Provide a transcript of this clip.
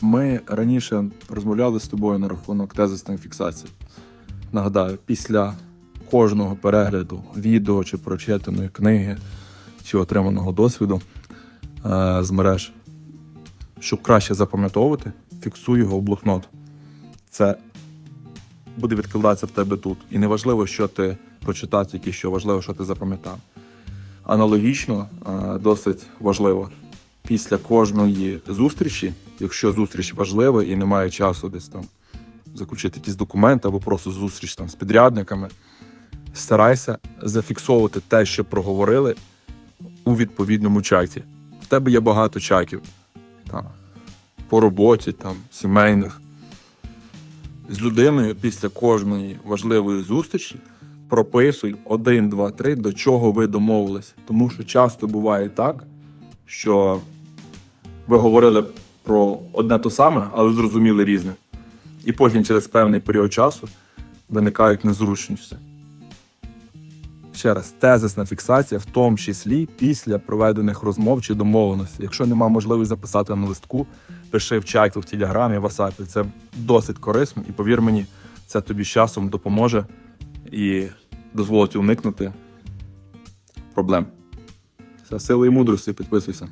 Ми раніше розмовляли з тобою на рахунок тезисної фіксації. Нагадаю, після кожного перегляду відео чи прочитаної книги чи отриманого досвіду е, з мереж, щоб краще запам'ятовувати, фіксуй його в блокнот. Це буде відкладатися в тебе тут. І неважливо, що ти прочитав, тільки що важливо, що ти запам'ятав. Аналогічно, е, досить важливо після кожної зустрічі, якщо зустріч важлива і немає часу десь там заключити якісь документи або просто зустріч там з підрядниками, старайся зафіксовувати те, що проговорили у відповідному чаті. В тебе є багато чатів там, по роботі, там, сімейних. З людиною після кожної важливої зустрічі прописуй 1, 2, 3, до чого ви домовились. Тому що часто буває так, що ви говорили про одне то саме, але зрозуміли різне. І потім через певний період часу виникають незручності. Ще раз, тезисна фіксація, в тому числі після проведених розмов чи домовленостей. Якщо нема можливості записати на листку, пиши в чаті, в телеграмі, в WhatsApp. Це досить корисно, і повір мені, це тобі з часом допоможе і дозволить уникнути проблем. Все, сили і мудрості, підписуйся.